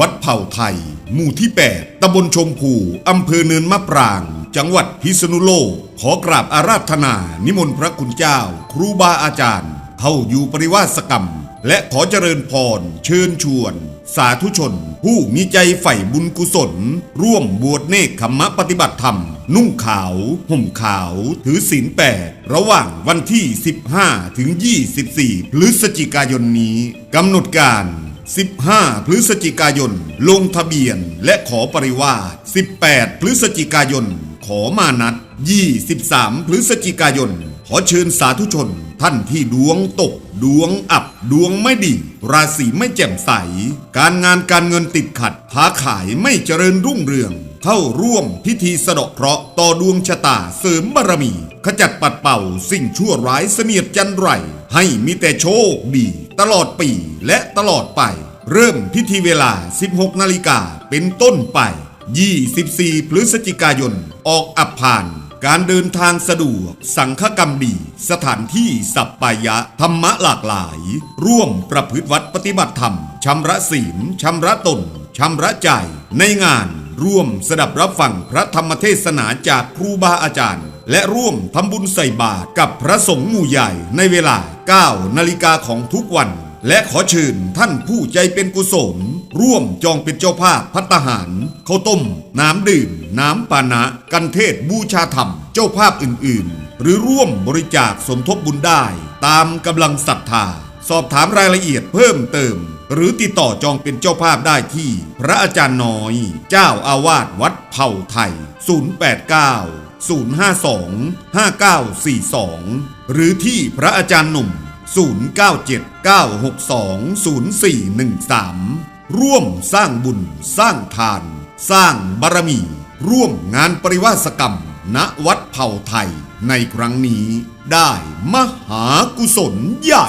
วัดเผ่าไทย หมู่ที่ 8ตำบลชมพูอำเภอเนินมะปราง จังหวัดพิษณุโลก ขอกราบอาราธนา นิมนต์พระคุณเจ้า ครูบาอาจารย์ เข้าอยู่ปริวาสกรรม และขอเจริญพร เชิญชวน สาธุชน ผู้มีใจใฝ่บุญกุศล ร่วมบวชเนกขมมะปฏิบัติธรรม นุ่งขาว ห่มขาว ถือศีลแปดระหว่างวันที่ 15 ถึง 24 พฤศจิกายนนี้กำหนดการ 15 พฤศจิกายน ลงทะเบียนและขอปริวาส18 พฤศจิกายน ขอมานัด 23 พฤศจิกายน ขอเชิญสาธุชน ท่านที่ดวงตก ดวงอับ ดวงไม่ดี ราศีไม่แจ่มใส การงานการเงินติดขัดค้าขายไม่เจริญรุ่งเรือง เข้าร่วมพิธีสะเดาะเคราะห์ต่อดวงชะตาเสริมบารมี ขจัดปัดเป่าสิ่งชั่วร้ายเสนียดจันไร ให้มีแต่โชคดีตลอดปีและตลอดไป เริ่มพิธีเวลา 16 นาฬิกาเป็นต้นไป 24 พฤศจิกายน ออกอับผ่าน การเดินทางสะดวก สังฆกรรมดี สถานที่สัปปายะ ธรรมะหลากหลาย ร่วมประพฤติวัดปฏิบัติธรรม ชำระศีล ชำระตน ชำระใจ ในงานร่วมสดับรับฟังพระธรรมเทศนาจากครูบาอาจารย์ และร่วมทำบุญใส่บาตรกับพระสงฆ์หมู่ใหญ่ในเวลา 9 นาฬิกาของทุกวัน และขอเชิญท่านผู้ใจเป็นกุศล ร่วมจองเป็นเจ้าภาพพัตหารข้าวต้ม น้ำดื่ม น้ำปานะ กันเทศบูชาธรรม เจ้าภาพอื่น ๆ หรือร่วมบริจาคสมทบบุญได้ ตามกำลังศรัทธา สอบถามรายละเอียดเพิ่มเติม หรือติดต่อจองเป็นเจ้าภาพได้ที่ พระอาจารย์น้อย เจ้าอาวาสวัด เผ่าไทย 089 052 5942 หรือที่พระอาจารย์หนุ่ม 0979620413 ร่วมสร้างบุญสร้างทาน สร้างบารมี ร่วมงานปริวาสกรรม ณวัดเผ่าไทยในครั้งนี้ได้มหากุศลใหญ่